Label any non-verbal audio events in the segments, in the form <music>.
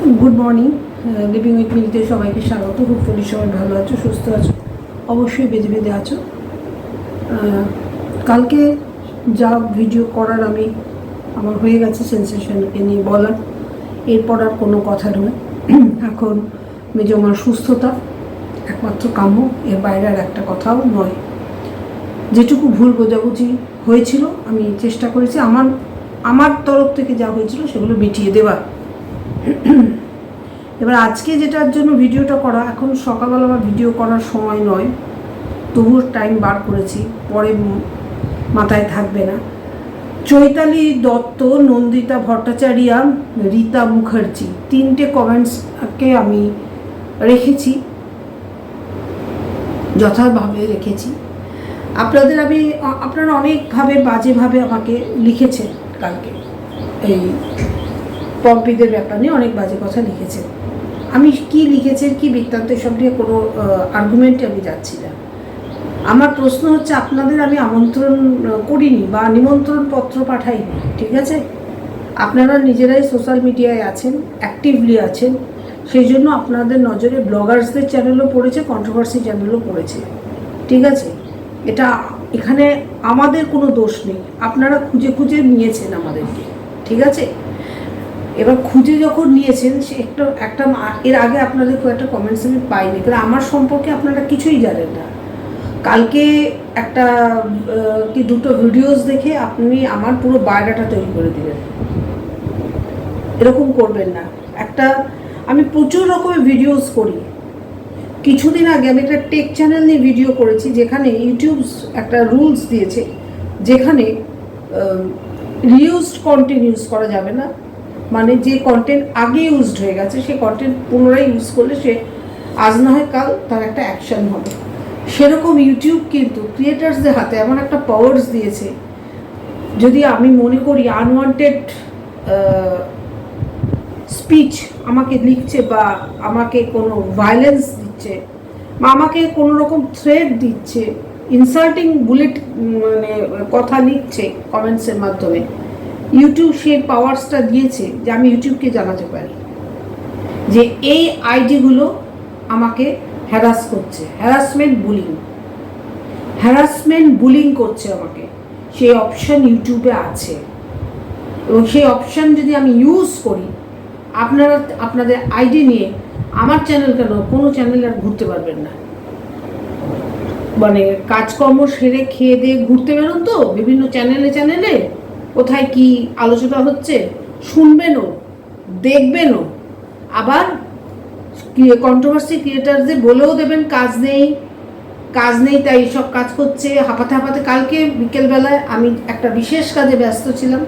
Good morning living with মিলিতে সবাইকে স্বাগত। হোপফুলি সবাই ভালো আছো, সুস্থ আছো। অবশ্যই বেঁধে বেঁধে আছো। কালকে যা ভিডিও করার আমি, আমার হয়ে গেছে সেন্সেশনকে নিয়ে বলার। এরপর আর কোনো কথা নয়। <clears throat> এখন মেজমার সুস্থতা, একমাত্র কাম্য, এর বাইরে আর একটা কথাও নয়। যেটুকু ভুল বোঝাবুঝি হয়েছিল, আমি চেষ্টা করেছি। আমার আমার তরফ থেকে যা হয়েছিল, সেগুলো মিটিয়ে দেওয়ার। এবার আজকে যেটার জন্য ভিডিওটা করা, এখন সকালবেলা আমার ভিডিও করার সময় নয়, তবুও টাইম বার করেছি, পরে মাথায় থাকবে না। চৈতালি দত্ত, নন্দিতা ভট্টাচার্যা, রীতা মুখার্জি, তিনটে কমেন্টসকে আমি রেখেছি, যথাভাবে রেখেছি। আপনাদের আমি আপনারা অনেকভাবে বাজেভাবে আমাকে লিখেছেন কালকে, এই পম্পিদের ব্যাপার নিয়ে অনেক বাজে কথা লিখেছেন আমি কি লিখেছেন কি বৃত্তান্ত সব নিয়ে কোনো আর্গুমেন্টে আমি যাচ্ছি না। আমার প্রশ্ন হচ্ছে, আপনাদের আমি আমন্ত্রণ করিনি বা নিমন্ত্রণ পত্র পাঠাইনি, ঠিক আছে? আপনারা নিজেরাই সোশ্যাল মিডিয়ায় আছেন অ্যাক্টিভলি আছেন, সেই জন্য আপনাদের নজরে ব্লগার্সদের চ্যানেলও পড়েছে কন্ট্রোভার্সি চ্যানেলও পড়েছে, ঠিক আছে? এটা এখানে আমাদের কোনো দোষ নেই, আপনারা খুঁজে খুঁজে নিয়েছেন আমাদেরকে, ঠিক আছে? এবার খুঁজে যখন নিয়েছেন, সে একটা একটা এর আগে আপনাদের খুব একটা কমেন্টস আমি পাইনি কারণ আমার সম্পর্কে আপনারা কিছুই জানেন না। কালকে একটা কি দুটো ভিডিওস দেখে আপনি আমার পুরো বায়োডাটা তৈরি করে দিলেন। এরকম করবেন না। একটা, আমি প্রচুর রকমের ভিডিওস করি। কিছুদিন আগে আমি একটা টেক চ্যানেল নিয়ে ভিডিও করেছি, যেখানে ইউটিউব একটা রুলস দিয়েছে, যেখানে রিউজড কন্টিনিউস করা যাবে না। মানে যে কন্টেন্ট আগে ইউজড হয়ে গেছে সেই কন্টেন্ট পুনরায় ইউজ করলে সে আজ না হয় কাল তার একটা অ্যাকশন হবে। সেরকম ইউটিউব কিন্তু ক্রিয়েটার্সদের হাতে এমন একটা পাওয়ার্স দিয়েছে। যদি আমি মনে করি আনওয়ান্টেড স্পিচ আমাকে লিখছে বা আমাকে কোনো ভায়োলেন্স দিচ্ছে বা আমাকে কোনো রকম থ্রেড দিচ্ছে ইনসাল্টিং বুলেট মানে কথা লিখছে কমেন্টসের মাধ্যমে ইউটিউব সেই পাওয়ার্সটা দিয়েছে যে আমি ইউটিউবকে জানাতে পারি। যে এই আইডিগুলো আমাকে হ্যারাস করছে। হ্যারাসমেন্ট বুলিং হ্যারাসমেন্ট বুলিং করছে আমাকে। সেই অপশান ইউটিউবে আছে। এবং সেই অপশান যদি আমি ইউজ করি, আপনারা, আপনাদের আইডি নিয়ে আমার চ্যানেল কেন কোনো চ্যানেল আর ঘুরতে পারবেন না? মানে কাজকর্ম সেরে খেয়ে দিয়ে ঘুরতে বেরোন তো? বিভিন্ন চ্যানেলে চ্যানেলে কোথায় কি আলোচনা হচ্ছে? শুনবেনও, দেখবেনও। আবার কন্ট্রোভার্সি ক্রিয়েটারদের বলেও দেবেন, কাজ নেই কাজ নেই, তাই সব কাজ করছে হাঁপাতে হাঁপাতে কালকে বিকেলবেলায় আমি একটা বিশেষ কাজে ব্যস্ত ছিলাম,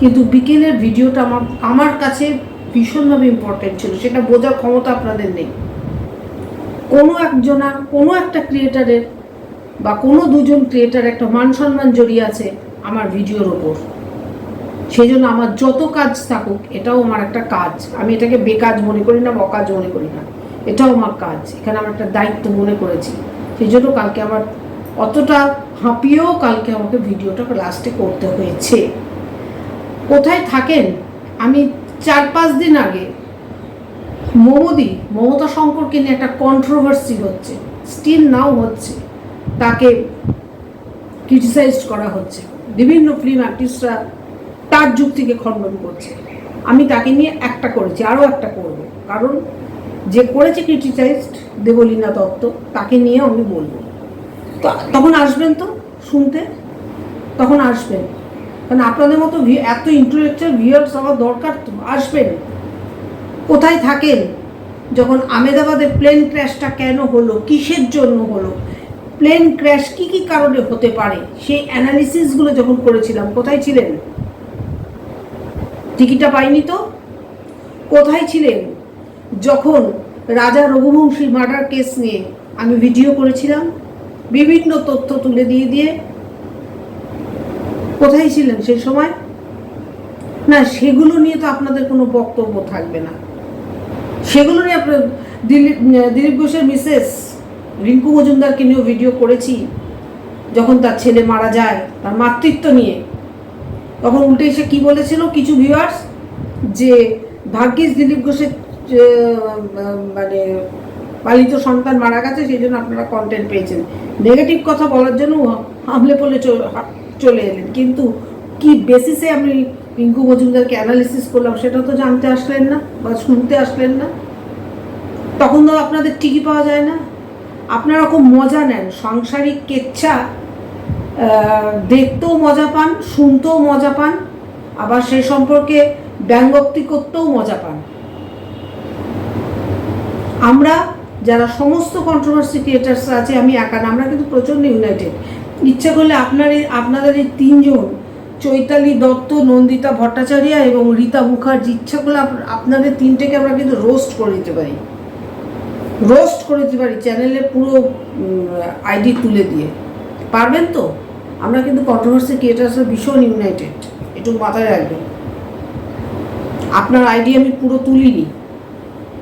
কিন্তু বিকেলের ভিডিওটা আমার আমার কাছে ভীষণভাবে ইম্পর্টেন্ট ছিল। সেটা বোঝার ক্ষমতা আপনাদের নেই। কোনো একজনা কোনো একটা ক্রিয়েটারের বা কোনো দুজন ক্রিয়েটার একটা মান সম্মান জড়িয়ে আছে আমার ভিডিওর ওপর। সেই জন্য আমার যত কাজ থাকুক, এটাও আমার একটা কাজ। আমি এটাকে বেকাজ মনে করি না, বকাজ মনে করি না। এটাও আমার কাজ। এখানে আমার একটা দায়িত্ব মনে করেছি। সেই জন্য কালকে আমার অতটা হাঁপিয়েও কালকে আমাকে ভিডিওটা লাস্টে করতে হয়েছে। কোথায় থাকেন? আমি চার পাঁচ দিন আগে মমদি, মমতা শঙ্করকে নিয়ে একটা কন্ট্রোভার্সি হচ্ছে। স্টিল নাও হচ্ছে। তাকে ক্রিটিসাইজ করা হচ্ছে। বিভিন্ন ফিল্ম আর্টিস্টরা তার যুক্তিকে খণ্ডন করছে। আমি তাকে নিয়ে একটা করেছি, আরও একটা করব। কারণ যে করেছে ক্রিটিসাইজড দেবলীনা দত্ত, তাকে নিয়ে আমি বলব। তো তখন আসবেন তো শুনতে? তখন আসবেন। কারণ আপনাদের মতো এত ইন্টেলেকচুয়াল ভিউয়ার্স আমার দরকার তো, আসবেন। কোথায় থাকেন? যখন আমেদাবাদের প্লেন ক্র্যাশটা কেন হলো? কিসের জন্য হলো? প্লেন ক্র্যাশ কি কি কারণে হতে পারে? সেই অ্যানালিসিসগুলো যখন করেছিলাম, কোথায় ছিলেন? টিকিটটা পাইনি তো? কোথায় ছিলেন? যখন রাজা রঘুবংশী মার্ডার কেস নিয়ে আমি ভিডিও করেছিলাম, বিভিন্ন তথ্য তুলে দিয়ে দিয়ে, কোথায় ছিলেন সেই সময়? না, সেগুলো নিয়ে তো আপনাদের কোনো বক্তব্য থাকবে না। সেগুলো নিয়ে আপনার দিলীপ দিলীপ ঘোষের মিসেস রিঙ্কু মজুমদারকে নিয়েও ভিডিও করেছি, যখন তার ছেলে মারা যায়, তার মাতৃত্ব নিয়ে। তখন উল্টে এসে কি বলেছিল কিছু ভিউয়ার্স যে ভাগ্যিস দিলীপ ঘোষের মানে পালিত সন্তান মারা গেছে, সেই জন্য আপনারা কন্টেন্ট পেয়েছেন। নেগেটিভ কথা বলার জন্য হামলে পড়লে চল- এলেন। কিন্তু কি বেসিসে আমি পিঙ্কু মজুমদারকে অ্যানালিসিস করলাম, সেটা তো জানতে আসলেন না বা শুনতে আসলেন না। তখন তো আপনাদের টিকি পাওয়া যায় না। আপনারা খুব মজা নেন। সাংসারিক কেচ্ছা দেখতেও মজা পান, শুনতেও মজা পান, আবার সেই সম্পর্কে ব্যঙ্গোক্তি করতেও মজা পান। আমরা যারা সমস্ত কন্ট্রোভার্সি ক্রিয়েটার্স আছে, আমি একা না, আমরা কিন্তু প্রচণ্ড ইউনাইটেড ইচ্ছে করলে আপনার এই, আপনাদের এই তিনজন, চৈতালি দত্ত, নন্দিতা ভট্টাচার্য এবং রীতা মুখার্জি, ইচ্ছা করলে আপ- আপনাদের তিনটেকে আমরা কিন্তু রোস্ট করে দিতে পারি। রোস্ট করে দিতে পারি চ্যানেলে পুরো আইডি তুলে দিয়ে। পারবেন তো? আমরা কিন্তু কন্ট্রোভার্সি ক্রিয়েটার্সের ভীষণ ইউনাইটেড একটু মাথায় রাখবেন। আপনার আইডি আমি পুরো তুলিনি।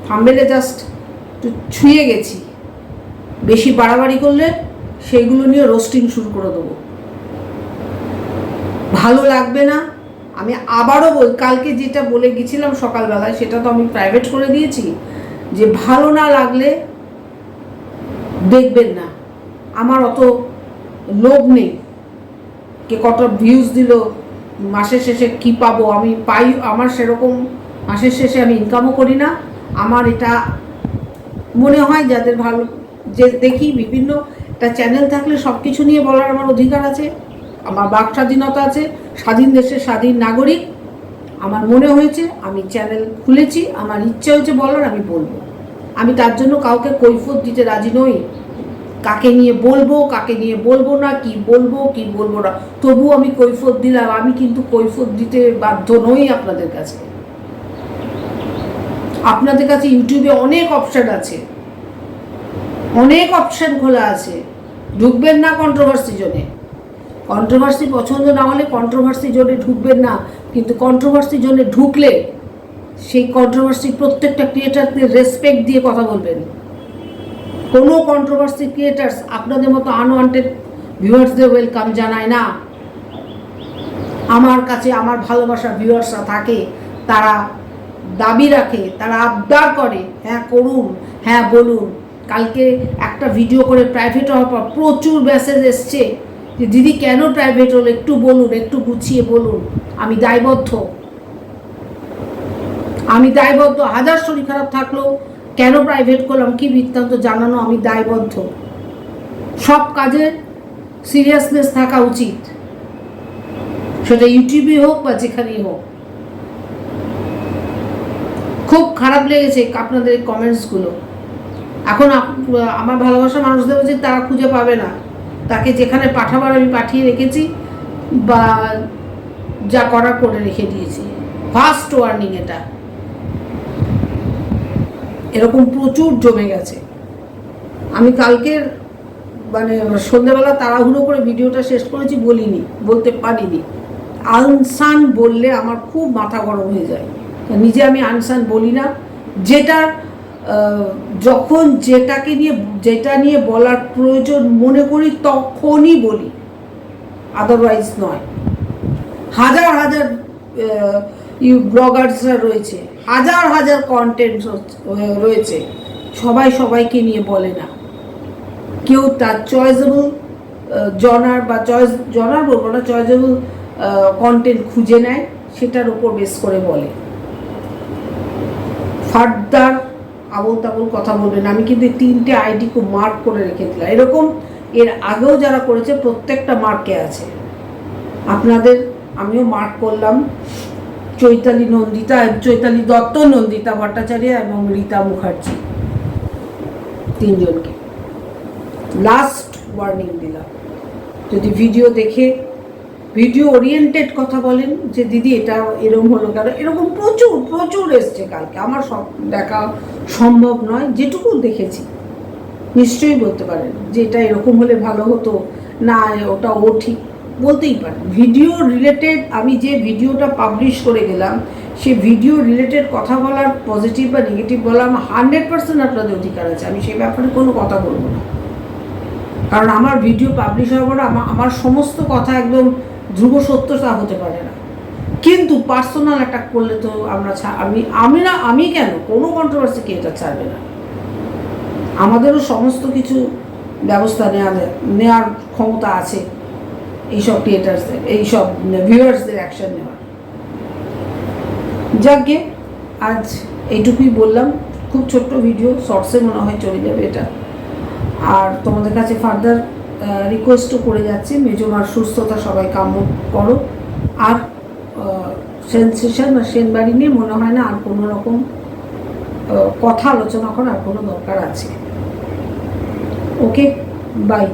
থাম্বেলে জাস্ট একটু ছুঁয়ে গেছি। বেশি বাড়াবাড়ি করলে সেইগুলো নিয়ে রোস্টিং শুরু করে দেবো। ভালো লাগবে না। আমি আবারও বল, কালকে যেটা বলে গেছিলাম সকালবেলায়, সেটা তো আমি প্রাইভেট করে দিয়েছি, যে ভালো না লাগলে দেখবেন না। আমার অত লোভ নেই। কে কত ভিউজ দিল, মাসের শেষে কি পাবো? আমি পাই, আমার সেরকম মাসের শেষে আমি ইনকামও করি না। আমার এটা মনে হয় যাদের ভালো, যে দেখি বিভিন্ন একটা চ্যানেল থাকলে সব কিছু নিয়ে বলার আমার অধিকার আছে, আমার বাক স্বাধীনতা আছে, স্বাধীন দেশের স্বাধীন নাগরিক। আমার মনে হয়েছে, আমি চ্যানেল খুলেছি, আমার ইচ্ছে হয়েছে বলার আমি বলব। আমি তার জন্য কাউকে কৈফত দিতে রাজি নই। কাকে নিয়ে বলব, কাকে নিয়ে বলব না, কি বলব কি বলব না। তবু আমি কৈফত দিলাম, আমি কিন্তু কৈফত দিতে বাধ্য নই আপনাদের কাছে। আপনাদের কাছে ইউটিউবে অনেক অপশন আছে। অনেক অপশন খোলা আছে। ঢুকবেন না কন্ট্রোভার্সি জোনে। কন্ট্রোভার্সি পছন্দ না হলে কন্ট্রোভার্সি জোনে ঢুকবেন না। কিন্তু কন্ট্রোভার্সি জোনে ঢুকলে সেই কন্ট্রোভার্সি প্রত্যেকটা ক্রিয়েটারকে রেসপেক্ট দিয়ে কথা বলবেন। কোনো কন্ট্রোভার্সি ক্রিয়েটার্স আপনাদের মতো আনওয়ান্টেড ভিউয়ার্সদের ওয়েলকাম জানায় না। আমার কাছে, আমার ভালোবাসার ভিউয়ার্সরা থাকে, তারা দাবি রাখে, তারা আবদার করে হ্যাঁ করুন হ্যাঁ বলুন। কালকে একটা ভিডিও করে প্রাইভেট হওয়ার পর প্রচুর মেসেজ এসছে যে, দিদি, কেন প্রাইভেট হলো? একটু বলুন, একটু গুছিয়ে বলুন। আমি দায়বদ্ধ। আমি দায়বদ্ধ, হাজার শরীর খারাপ থাকলেও কেন প্রাইভেট করলাম? কি বৃত্তান্ত জানানো? আমি দায়বদ্ধ। সব কাজে সিরিয়াসনেস থাকা উচিত। সেটা ইউটিউবে হোক বা যেখানেই হোক। খুব খারাপ লেগেছে আপনাদের কমেন্টসগুলো এখন আমার ভালোবাসা মানুষদের উচিত তারা খুঁজে পাবে না। তাকে যেখানে পাঠাবার আমি পাঠিয়ে রেখেছি বা যা করার করে রেখে দিয়েছি। ফার্স্ট ওয়ার্নিং এটা। এরকম প্রচুর জমে গেছে। আমি কালকের মানে সন্ধ্যেবেলা তাড়াহুড়ো করে ভিডিওটা শেষ করেছি, বলিনি, বলতে পারিনি। আনসান বললে আমার খুব মাথা গরম হয়ে যায়। নিজে আমি আনসান বলি না। যেটা যখন যেটাকে নিয়ে, যেটা নিয়ে বলার প্রয়োজন মনে করি, তখনই বলি। আদারওয়াইজ নয়। হাজার হাজার ইউ ব্লগার্সরা রয়েছে। হাজার হাজার কন্টেন্ট রয়েছে। সবাই সবাইকে নিয়ে বলে না। কেউ তার চয়েসেবল জনার বা চয়েস জনার বলব না চয়েসেবল কন্টেন্ট খুঁজে নেয়, সেটার উপর বেস করে বলে। ফার্দার আবল তাবল কথা বলবেন আমি কিন্তু তিনটে আইডি খুব মার্ক করে রেখে দিলাম। এরকম এর আগেও যারা করেছে, প্রত্যেকটা মার্কে আছে। আপনাদের, আমিও মার্ক করলাম। চৈতালি নন্দিতা চৈতালি দত্ত, নন্দিতা ভট্টাচার্য এবং রীতা মুখার্জি তিনজনকে। লাস্ট ওয়ার্নিং দিলাম। যদি ভিডিও দেখে ভিডিও ওরিয়েন্টেড কথা বলেন, যে দিদি এটা এরকম হলো কেন? এরকম প্রচুর প্রচুর এসছে কালকে। আমার সব দেখা সম্ভব নয়, যেটুকু দেখেছি। নিশ্চয়ই বলতে পারেন যে এটা এরকম হলে ভালো হতো, না, ওটা ও ঠিক বলতেই পারেন ভিডিও রিলেটেড আমি যে ভিডিওটা পাবলিশ করে গেলাম, সে ভিডিও রিলেটেড কথা বলার পজিটিভ বা নেগেটিভ বলা আমার হান্ড্রেড পার্সেন্ট আপনাদের অধিকার আছে। আমি সেই ব্যাপারে কোনো কথা বলব না। কারণ আমার ভিডিও পাবলিশ হওয়ার পর আমার আমার সমস্ত কথা একদম ধ্রুব সত্য তা হতে পারে না। কিন্তু পার্সোনাল অ্যাটাক করলে তো আমরা আমি আমি না, আমি কেন? কোনো কন্ট্রোভার্সি কে এটা ছাড়বে না। আমাদেরও সমস্ত কিছু ব্যবস্থা নেওয়া নেওয়ার ক্ষমতা আছে। এইসব ক্রিয়েটার্সদের এইসব ভিউয়ার্সদের অ্যাকশন নেওয়ার। যাকে আজ এইটুকুই বললাম। খুব ছোট্ট ভিডিও শর্টসে মনে হয় চলে যাবে এটা। আর তোমাদের কাছে ফার্দার রিকোয়েস্টও করে যাচ্ছি। মেজমার সুস্থতা সবাই কাম্য করো। আর সেন্সেশন বা সেনবাড়ি নিয়ে মনে হয় না আর কোনো রকম কথা আলোচনা করার কোনো দরকার আছে। Okay bye